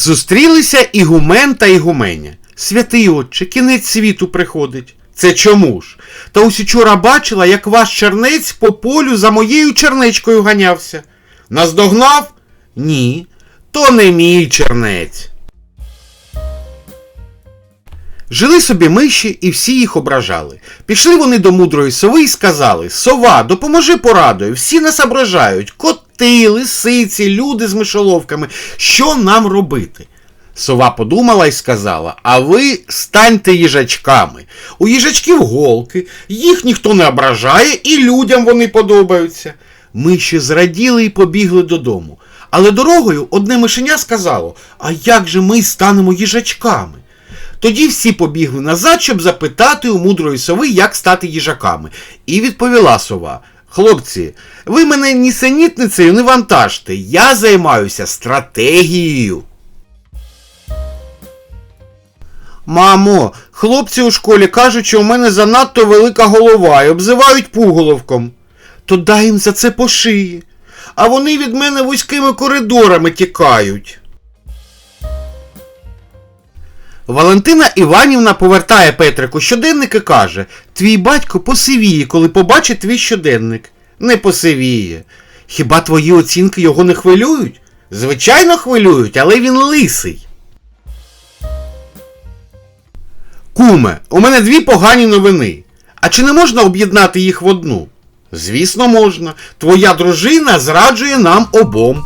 Зустрілися ігумен та ігуменя. Святий отче, кінець світу приходить. Це чому ж? Та ось учора бачила, як ваш чернець по полю за моєю чернечкою ганявся. Наздогнав? Ні. То не мій чернець. Жили собі миші і всі їх ображали. Пішли вони до мудрої сови і сказали: Сова, допоможи порадою, всі нас ображають. Коти, лисиці, люди з мишоловками. Що нам робити? Сова подумала і сказала: А ви станьте їжачками. У їжачків голки, їх ніхто не ображає, і людям вони подобаються. Миші зраділи і побігли додому. Але дорогою одне мишеня сказало: А як же ми станемо їжачками? Тоді всі побігли назад, щоб запитати у мудрої сови, як стати їжаками. І відповіла сова: Хлопці, ви мене нісенітницею не вантажте, я займаюся стратегією. Мамо, хлопці у школі кажуть, що у мене занадто велика голова і обзивають пуголовком. То дай їм за це по шиї. А вони від мене вузькими коридорами тікають. Валентина Іванівна повертає Петрику щоденник і каже: Твій батько посивіє, коли побачить твій щоденник. Не посивіє. Хіба твої оцінки його не хвилюють? Звичайно, хвилюють, але він лисий. Куме, у мене дві погані новини. А чи не можна об'єднати їх в одну? Звісно, можна. Твоя дружина зраджує нам обом.